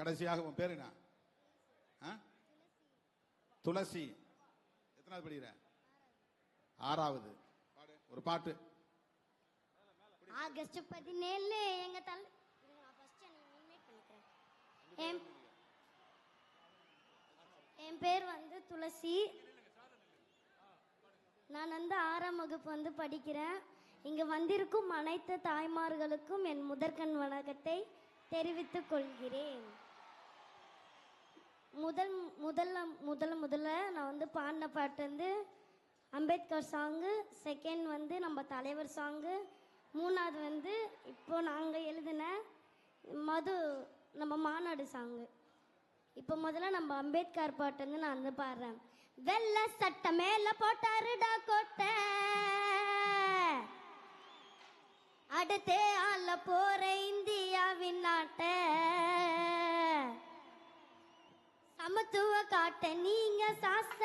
கடைசியாக உன் பேர் என்ன? துளசி. எத்தனாவது படிக்கிற? ஆறாவது. ஒரு பாட்டு. ஆகஸ்ட் பதினேழு எங்க தல் என் பேர் வந்து துளசி. நான் வந்து ஆறாம் வகுப்பு வந்து படிக்கிறேன். இங்கு வந்திருக்கும் அனைத்து தாய்மார்களுக்கும் என் முதற்கண் வணக்கத்தை தெரிவித்துக் கொள்கிறேன். முதல் முதல்ல முதல்ல முதல்ல நான் வந்து பாடின பாட்டு வந்து அம்பேத்கர் சாங்கு செகண்ட் வந்து நம்ம தலைவர் சாங்கு மூணாவது வந்து இப்போ நாங்கள் எழுதின மது நம்ம மாநாடு சாங்கு. இப்போ முதல்ல நம்ம அம்பேத்கர் பாட்டு வந்து நான் வந்து பாடுறேன். வெள்ள சட்டை மேல போட்டாருடா கோட்டை. அடுத்தே ஆள போற இந்தியாவின் நாட்டை.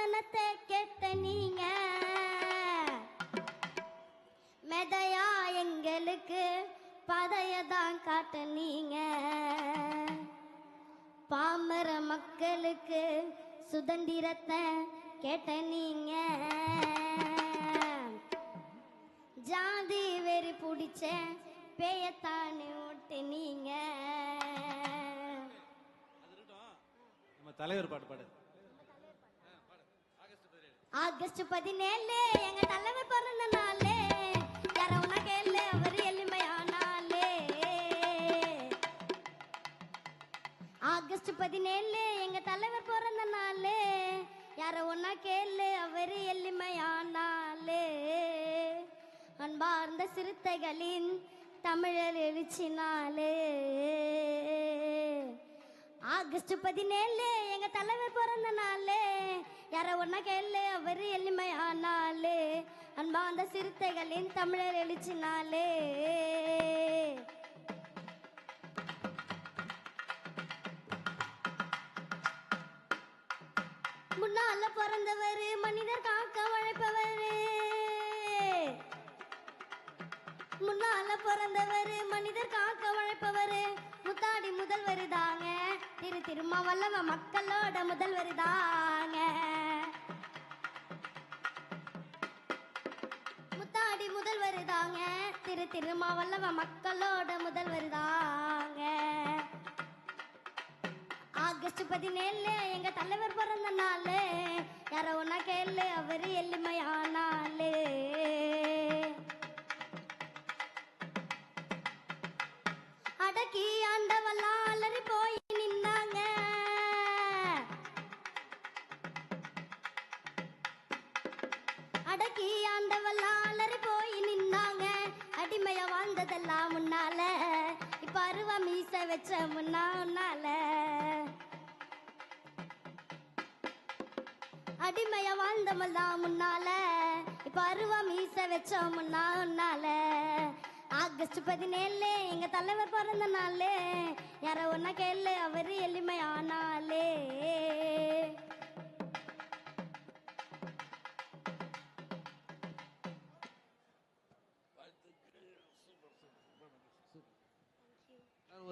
சாசனத்தை கேட்ட நீங்க. மெதையா எங்களுக்கு பதையதான் காட்ட நீங்க. பாமர மக்களுக்கு சுதந்திரத்தை கேட்ட நீங்க. ஜாதி வெறி பிடிச்ச பேயத்தானே ஓட்டு நீங்க. நம்ம தலைவர் பாட்டு பாடு. ஆகஸ்ட் பதினேழு எங்க தலைவர் பிறந்த நாளே. யாரவனா கேளு அவர் எளிமையானாலே. ஆகஸ்ட் பதினேழு எங்க தலைவர் பிறந்த நாளே. யார ஒன்னா கேளு அவர் எளிமையானாலே. அன்பார்ந்த சிறுத்தைகளின் தமிழர் எழுச்சினாலே. ஆகஸ்ட் பதினேழு எங்க தலைவர் பிறந்த நாளே. யார ஒன்னா கேளு அவர் எளிமையானாலு அன்பார்ந்த சிறுத்தைகளின் தமிழர் எழுச்சினாலே முன்னால பிறந்தவர் மனிதர் காக்க உழைப்பவர் முன்னால பிறந்தவர் மனிதர் காக்க உழைப்பவர் முத்தாடி திருமாவல்லவ மக்களோட முதல்வர் தாங்க முத்தாடி முதல்வர் தாங்க திரு திருமாவல்லவ மக்களோட முதல்வர் தாங்க ஆகஸ்ட் பதினேழு எங்க தலைவர் பிறந்த நாள். யார ஒன்னா கேளு அவரு எளிமையானாலு வந்ததெல்லாம் முன்னால. இப்ப அருவ மீச வச்ச முன்னால. அடிமைய வாழ்ந்தமெல்லாம் முன்னால. இப்ப அருவ மீச வச்ச முன்னால. ஆகஸ்ட் பதினேழு எங்க தலைவர் பிறந்த நாள். யார ஒன்னா கேளு அவரு எளிமையானாலே.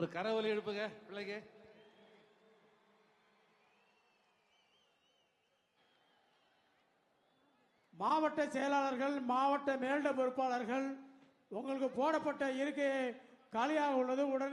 ஒரு கரவொலி எழுப்புங்க பிள்ளைங்க. மாவட்ட செயலாளர்கள் மாவட்ட மேலிட பொறுப்பாளர்கள் உங்களுக்கு போடப்பட்ட இருக்கையை காலியாக உள்ளது. உடனே